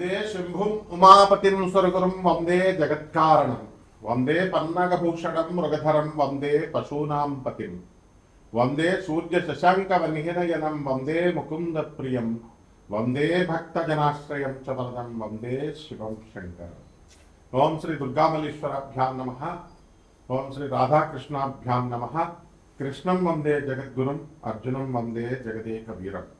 वंदे शम्भुम् उमापतिं स्वर्गुरुं वंदे जगत्कारणं वंदे पन्नगभूषणं मृगधरं वंदे पशूनां पतिं वंदे सूर्यशशाङ्कवनिहिनयनं वंदे मुकुन्दप्रियं वंदे भक्तजनाश्रयं च वरदं वंदे शिवं शंकर ओम श्री दुर्गामल्लीश्वराभ्यां नमः ओम श्री राधाकृष्णाभ्यां नमः कृष्णं वंदे जगद्गुरुम् अर्जुनं वंदे जगदेकवीरम्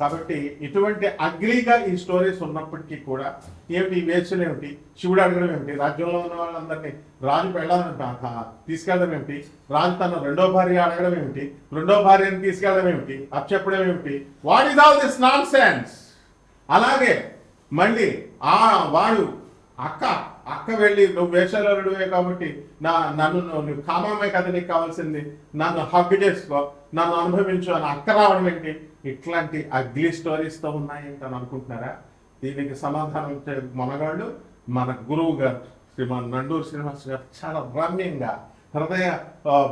కాబట్టి ఇటువంటి అగ్లీగా ఈ స్టోరీస్ ఉన్నప్పటికీ కూడా ఏమిటి? వేసులు ఏమిటి? శివుడు అడగడం ఏమిటి? రాజ్యంలో ఉన్న వాళ్ళందరినీ రాజు పెళ్ళాలని తీసుకెళ్ళడం ఏమిటి? రాజు తన రెండో భార్య అడగడం ఏమిటి? రెండో భార్యని తీసుకెళ్ళడం ఏమిటి? అప్పచెప్పడం ఏమిటి? What is all this nonsense అలాగే మళ్ళీ ఆ వాడు అక్క అక్క వెళ్ళి నువ్వు వేషాలుడివే కాబట్టి నా నన్ను నువ్వు నువ్వు కామమే కదా నీకు కావాల్సింది. నన్ను హగ్ చేసుకో నన్ను అనుభవించు అని అక్క రావడం ఏంటి? ఇట్లాంటి అగ్లీ స్టోరీస్తో ఉన్నాయి అని అనుకుంటున్నారా? దీనికి సమాధానం ఇచ్చే మనగాళ్ళు మన గురువు గారు శ్రీమాన్ నండూరు శ్రీనివాస్ గారు చాలా రమ్యంగా హృదయ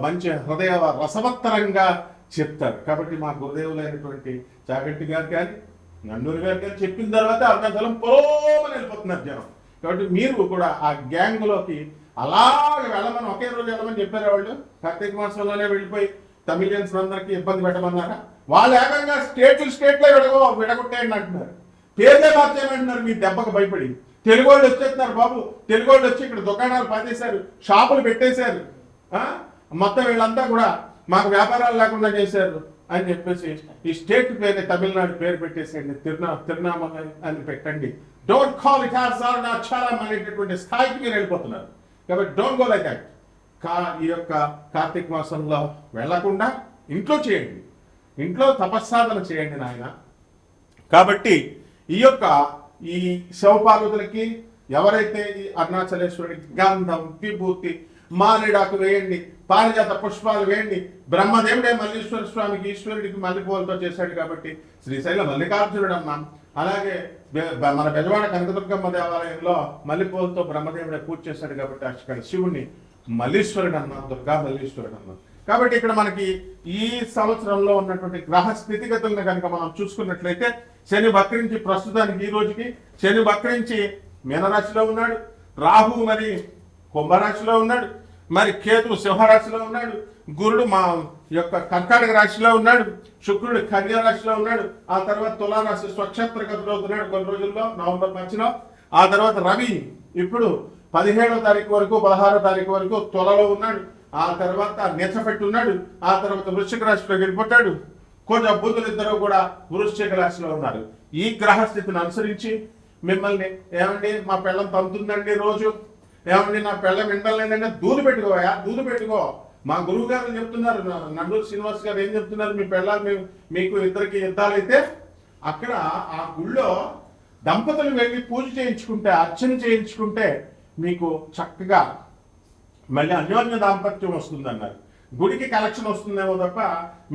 మంచి హృదయ రసవత్తరంగా చెప్తారు. కాబట్టి మా గురుదేవులైనటువంటి చాగంటి గారు కానీ నండూరి గారు కానీ చెప్పిన తర్వాత అరుణాచలం పోమని వెళ్ళిపోతున్నారు జనం. కాబట్టి మీరు కూడా ఆ గ్యాంగ్లోకి అలాగే వెళ్ళమని ఒకే రోజు వెళ్ళమని చెప్పారు వాళ్ళు? కార్తీక మాసంలోనే వెళ్ళిపోయి తమిళియన్స్ అందరికీ ఇబ్బంది పెట్టమన్నారా? వాళ్ళు ఏకంగా స్టేట్లు స్టేట్లో విడగో విడగొట్టేయండి అంటున్నారు. పేర్లే మార్చేయమంటున్నారు మీ దెబ్బకు భయపడి. తెలుగు వాళ్ళు వచ్చేస్తున్నారు బాబు. తెలుగు వాళ్ళు వచ్చి ఇక్కడ దుకాణాలు పాతేశారు షాపులు పెట్టేశారు. ఆ? మొత్తం వీళ్ళంతా కూడా మాకు వ్యాపారాలు లేకుండా చేశారు అని చెప్పేసి ఈ స్టేట్ పేరు తమిళనాడు పేరు పెట్టేసేయండి. తిరునా తిరునామల అని పెట్టండి. Don't call it as Arunachalam అనేటటువంటి స్థాయికి మీరు వెళ్ళిపోతున్నారు. కాబట్టి డోంట్ గో లైక్ దట్ కా ఈ యొక్క కార్తీక మాసంలో వెళ్ళకుండా ఇంట్లో చేయండి. ఇంట్లో తపస్సాధన చేయండి నాయన. కాబట్టి ఈ యొక్క ఈ శివపార్వతులకి ఎవరైతే ఈ అరుణాచలేశ్వరుడికి గంధం విభూతి మారేడాకు వేయండి పారిజాత పుష్పాలు వేయండి బ్రహ్మదేవుడే మల్లీశ్వర స్వామికి ఈశ్వరుడికి మల్లెపూలతో చేశాడు కాబట్టి శ్రీశైల మల్లికార్జునుడు అన్నాం అలాగే మన బెజవాడ కనకదుర్గమ్మ దేవాలయంలో మల్లెపూలతో బ్రహ్మదేవుడే పూజ చేశాడు కాబట్టి అక్కడ శివుణ్ణి మల్లీశ్వరుడు అన్నాం దుర్గా మల్లీశ్వరుడు అన్నాం కాబట్టి ఇక్కడ మనకి ఈ సంవత్సరంలో ఉన్నటువంటి గ్రహ స్థితిగతులను కనుక మనం చూసుకున్నట్లయితే శని వక్రించి ప్రస్తుతానికి ఈ రోజుకి శని వక్రించి మీనరాశిలో ఉన్నాడు. రాహు మరి కుంభరాశిలో ఉన్నాడు. మరి కేతుడు సింహరాశిలో ఉన్నాడు. గురుడు మా యొక్క కర్కాటక రాశిలో ఉన్నాడు. శుక్రుడు కన్యా రాశిలో ఉన్నాడు. ఆ తర్వాత తులారాశి స్వక్షేత్ర అవుతున్నాడు కొన్ని రోజుల్లో నవంబర్ మధ్యలో ఆ తర్వాత రవి ఇప్పుడు పదిహేడో తారీఖు వరకు పదహారో తారీఖు వరకు తులలో ఉన్నాడు. ఆ తర్వాత నిచ్చపెట్టి ఉన్నాడు. ఆ తర్వాత వృశ్చిక రాశిలో వెళ్ళిపోతాడు. కొంచెం బుద్ధులు ఇద్దరు కూడా వృశ్చిక రాశిలో ఉన్నారు. ఈ గ్రహస్థితిని అనుసరించి మిమ్మల్ని ఏమండి మా పిల్లలు పంపుతుందండి రోజు? ఏమండి నా పిల్ల వింటలేదంటే దూదు పెట్టుకోయా దూదు పెట్టుకో. మా గురువు గారు చెప్తున్నారు నండూరు శ్రీనివాస్ గారు ఏం చెప్తున్నారు మీ పెళ్ళాలు మీకు ఇద్దరికి యుద్ధాలైతే అక్కడ ఆ గుళ్ళో దంపతులు వెళ్ళి పూజ చేయించుకుంటే అర్చన చేయించుకుంటే మీకు చక్కగా మళ్ళీ అన్యోన్య దాంపత్యం వస్తుందన్నారు. గుడికి కలెక్షన్ వస్తుందేమో తప్ప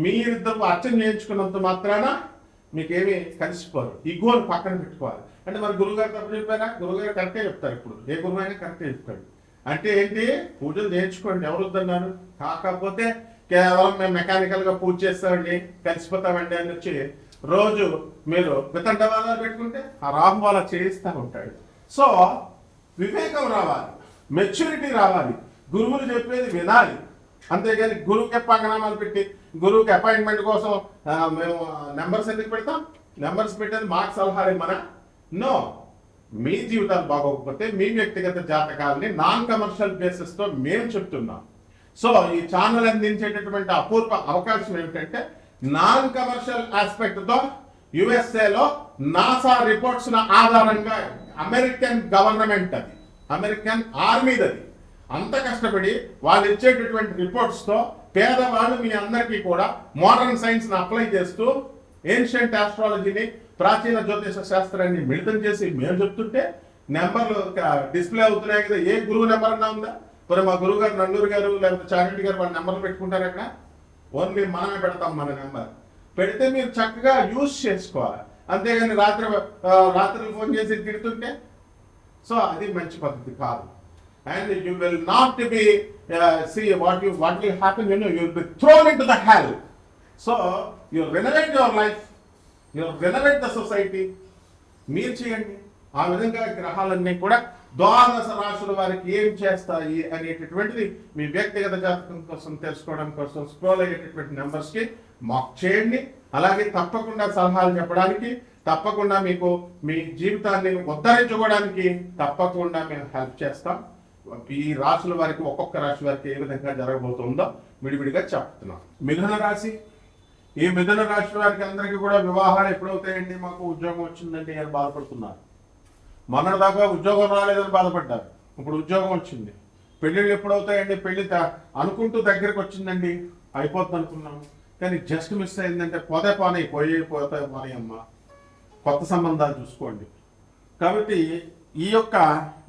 మీరిద్దరు అర్చన చేయించుకున్నంత మాత్రాన మీకేమి కలిసిపోరు. ఈ గోల్ పక్కన పెట్టుకోవాలి. అంటే మరి గురువుగారు తప్పు చెప్పారా గురువుగారు కరెక్టే చెప్తారు ఇప్పుడు. ఏ గురువు అయినా కరెక్టే చెప్తాడు. అంటే ఏంటి? పూజలు నేర్చుకోండి. ఎవరు వద్దన్నారు? కాకపోతే కేవలం మేము మెకానికల్గా పూజ చేస్తామండి కలిసిపోతామండి అని వచ్చి రోజు మీరు వితండ వాళ్ళ పెట్టుకుంటే ఆ రాహు వాళ్ళ చేయిస్తూ ఉంటాడు. సో వివేకం రావాలి. మెచ్యూరిటీ రావాలి. గురువులు చెప్పేది వినాలి. అంతేగాని గురువుకి పంగనామాలు పెట్టి గురువుకి అపాయింట్మెంట్ కోసం మేము నెంబర్స్ ఎందుకు పెడతాం? నెంబర్స్ పెట్టేది మాకు సలహాలు మన నో మీ జీవితాలు బాగోకపోతే మీ వ్యక్తిగత జాతకాలని నాన్ కమర్షియల్ బేసిస్తో మేము చెప్తున్నాం. సో ఈ ఛానల్ అందించేటటువంటి అపూర్వ అవకాశం ఏమిటంటే నాన్ కమర్షియల్ ఆస్పెక్ట్తో యుఎస్ఏలో నాసా రిపోర్ట్స్ ఆధారంగా అమెరికన్ గవర్నమెంట్ అది. అమెరికన్ ఆర్మీది అది. అంత కష్టపడి వాళ్ళు ఇచ్చేటటువంటి రిపోర్ట్స్తో పేదవాళ్ళు మీ అందరికీ కూడా మోడర్న్ సైన్స్ని అప్లై చేస్తూ ఏన్షియంట్ ఆస్ట్రాలజీని ప్రాచీన జ్యోతిష శాస్త్రాన్ని మిళితం చేసి మేము చెప్తుంటే నెంబర్లు డిస్ప్లే అవుతున్నాయి కదా. ఏ గురువు నెంబర్ అన్నా ఉందా? మరి మా గురువు గారు నల్లూరు గారు లేకపోతే చారెడ్డి గారు వాళ్ళ నెంబర్లు పెట్టుకుంటారు అక్కడ? ఓన్లీ మనమే పెడతాం మన నెంబర్. పెడితే మీరు చక్కగా యూజ్ చేసుకోవాలి. అంతేగాని రాత్రి రాత్రి ఫోన్ చేసి తిడుతుంటే సో అది మంచి పద్ధతి కాదు. And you will not be see what you what will happen you know you will be thrown into the hell so you renovate your life you renovate the society మీరు చేయండి ఆ విధంగా గ్రహాలన్నీ కూడా ద్వాదశ రాశుల వారికి ఏం చేస్తాయి అనేటటువంటిది మీ వ్యక్తిగత జాతకం కోసం తెలుసుకోవడం కోసం స్క్రోల్ అయ్యేటటువంటి నెంబర్స్కి మాక్ చేయండి. అలాగే తప్పకుండా సలహాలు చెప్పడానికి తప్పకుండా మీకు మీ జీవితాన్ని ఉద్ధరించుకోవడానికి తప్పకుండా మేము హెల్ప్ చేస్తాం. ఈ రాశుల వారికి ఒక్కొక్క రాశి వారికి ఏ విధంగా జరగబోతుందో విడివిడిగా చెప్తున్నాను. మిథున రాశి ఈ మిథున రాశి వారికి అందరికీ కూడా వివాహాలు ఎప్పుడవుతాయండి? మాకు ఉద్యోగం వచ్చిందండి అని బాధపడుతున్నారు. దాకా ఉద్యోగం రాలేదని బాధపడ్డారు. ఇప్పుడు ఉద్యోగం వచ్చింది. పెళ్ళిళ్ళు ఎప్పుడవుతాయండి? పెళ్ళి అనుకుంటూ దగ్గరికి వచ్చిందండి. అయిపోతుంది అనుకున్నాం కానీ జస్ట్ మిస్ అయిందంటే పోతే పోనీ పోయే పోతే పోనీ అమ్మ. కొత్త సంబంధాలు చూసుకోండి. కాబట్టి ఈ యొక్క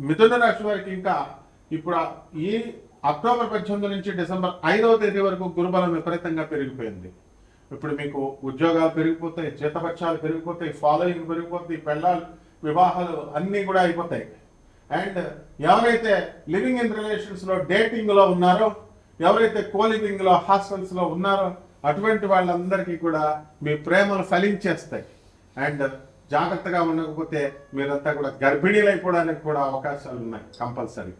మిథున రాశి వారికి ఇంకా ఇప్పుడు ఈ అక్టోబర్ పద్దెనిమిది నుంచి డిసెంబర్ ఐదవ తేదీ వరకు గురుబలం విపరీతంగా పెరిగిపోయింది. ఇప్పుడు మీకు ఉద్యోగాలు పెరిగిపోతాయి జీతపక్షాలు పెరిగిపోతాయి ఫాలోయింగ్ పెరిగిపోతాయి పెళ్ళాలు వివాహాలు అన్నీ కూడా అయిపోతాయి. అండ్ ఎవరైతే లివింగ్ ఇన్ రిలేషన్స్లో డేటింగ్లో ఉన్నారో ఎవరైతే కోలివింగ్లో హాస్టల్స్లో ఉన్నారో అటువంటి వాళ్ళందరికీ కూడా మీ ప్రేమలు ఫలించేస్తాయి. అండ్ జాగ్రత్తగా ఉండకపోతే మీరంతా కూడా గర్భిణీలు అయిపోవడానికి కూడా అవకాశాలు ఉన్నాయి కంపల్సరీ.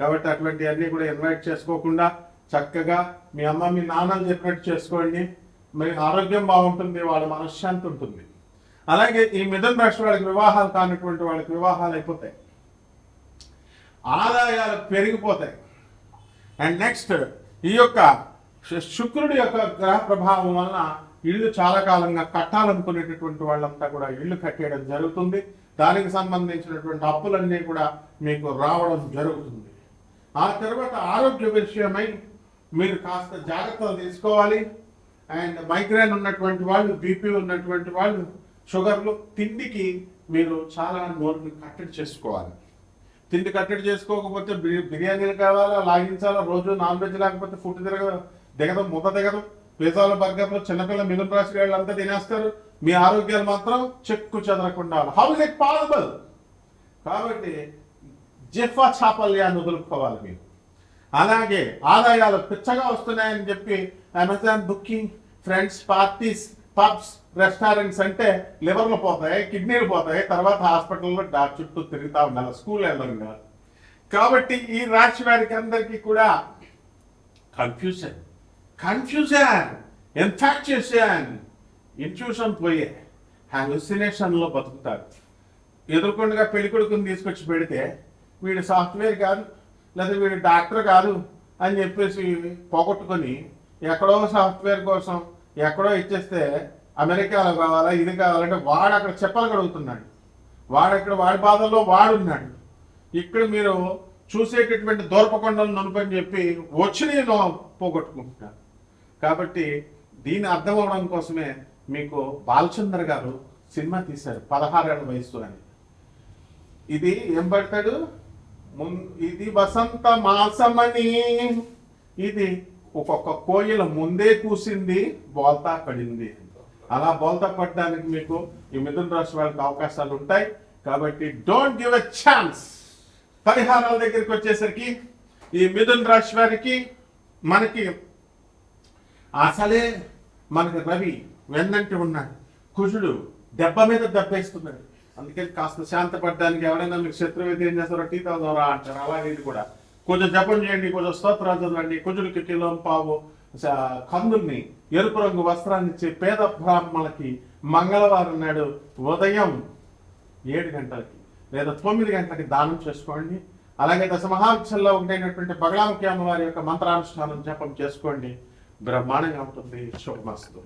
కాబట్టి అటువంటి అన్నీ కూడా ఇన్వైట్ చేసుకోకుండా చక్కగా మీ అమ్మ మీ నాన్నలు చెప్పినట్టు చేసుకోండి. మరి ఆరోగ్యం బాగుంటుంది వాళ్ళ మనశ్శాంతి ఉంటుంది. అలాగే ఈ మిథున రాశి వాళ్ళకి వివాహాలు కానటువంటి వాళ్ళకి వివాహాలు అయిపోతాయి. ఆదాయాలు పెరిగిపోతాయి. అండ్ నెక్స్ట్ ఈ యొక్క శుక్రుడి యొక్క గ్రహ ప్రభావం వలన ఇల్లు చాలా కాలంగా కట్టాలనుకునేటటువంటి వాళ్ళంతా కూడా ఇల్లు కట్టేయడం జరుగుతుంది. దానికి సంబంధించినటువంటి అప్పులన్నీ కూడా మీకు రావడం జరుగుతుంది. ఆ తర్వాత ఆరోగ్య విషయమై మీరు కాస్త జాగ్రత్తలు తీసుకోవాలి. అండ్ మైగ్రేన్ ఉన్నటువంటి వాళ్ళు బీపీ ఉన్నటువంటి వాళ్ళు షుగర్లు తిండికి మీరు చాలా నోరుని కట్టడి చేసుకోవాలి. తిండి కట్టడి చేసుకోకపోతే బి- బిర్యానీలు కావాలా లాగించాలా రోజు నాన్ వెజ్ లేకపోతే ఫుడ్ తిరగ దిగదు ముద్ద దిగదు. పిజ్జాలు బర్గర్లు చిన్నపిల్ల మిగులు రాసి వాళ్ళు అంతా తినేస్తారు. మీ ఆరోగ్యాలు మాత్రం చెక్కు చెదరకుండా హౌ ఇస్ ఇట్ పాసిబుల్ కాబట్టి జిఫా చాపల్యాన్ని వదులుకోవాలి మీరు. అలాగే ఆదాయాలు పిచ్చగా వస్తున్నాయని చెప్పి Amazon booking friends parties pubs restaurants అంటే లివర్లు పోతాయి కిడ్నీలు పోతాయి తర్వాత హాస్పిటల్లో డా చుట్టూ తిరుగుతా ఉండాలి స్కూల్ వెళ్ళడం కాదు. కాబట్టి ఈ రాశి వారికి అందరికీ కూడా కన్ఫ్యూజన్. కన్ఫ్యూజన్ ఇన్ఫాక్చుయేషన్ ఇన్ఫ్యూషన్ పోయే హాలుసినేషన్లో బతుకుతారు. ఎదుర్కొండగా పెళ్ళి కొడుకుని తీసుకొచ్చి పెడితే వీడు సాఫ్ట్వేర్ కాదు లేదా వీడు డాక్టర్ కాదు అని చెప్పేసి పోగొట్టుకొని ఎక్కడో సాఫ్ట్వేర్ కోసం ఎక్కడో ఇచ్చేస్తే అమెరికాలో కావాలా ఇది కావాలంటే వాడు అక్కడ చెప్పలు కడుగుతున్నాడు వాడు అక్కడ వాడి బాధల్లో వాడున్నాడు ఇక్కడ మీరు చూసేటటువంటి దూరపకొండలు ననుపని చెప్పి వచ్చి నేను పోగొట్టుకుంటున్నాను కాబట్టి దీన్ని అర్థం అవడం కోసమే మీకు బాలచందర్ గారు సినిమా తీశారు పదహారేళ్ళ వయసు అని. ఇది ఏం పడతాడు? ఇది వసంత మాసమని. ఇది ఒక్కొక్క కోయిల ముందే కూసింది బోల్తా పడింది. అలా బోల్తా పడడానికి మీకు ఈ మిథున రాశి వాళ్ళకి అవకాశాలు ఉంటాయి. కాబట్టి డోంట్ గివ్ ఎ ఛాన్స్ పరిహారాల దగ్గరికి వచ్చేసరికి ఈ మిథున రాశి వారికి మనకి అసలే మనకి రవి వెన్నంటి ఉన్నాడు. కుజుడు దెబ్బ మీద దెబ్బేస్తున్నాడు. అందుకే కాస్త శాంతపడడానికి ఎవరైనా మీకు శత్రువు అయితే ఏం చేస్తారో టీ తాగుతారా అంటారు. అలాగే ఇది కూడా. కొంచెం జపం చేయండి కొంచెం స్తోత్రాలు చదవండి. కొంచెం కిలో పావు కందుల్ని ఎరుపు రంగు వస్త్రాన్ని ఇచ్చి పేద బ్రాహ్మణులకి మంగళవారం నాడు ఉదయం ఏడు గంటలకి లేదా తొమ్మిది గంటలకి దానం చేసుకోండి. అలాగే దశమహాక్షల్లో ఉండేటటువంటి బగలాముఖి అమ్మవారి యొక్క మంత్రానుష్ఠానం జపం చేసుకోండి. బ్రహ్మాండంగా ఉంటుంది. శుభమస్తు.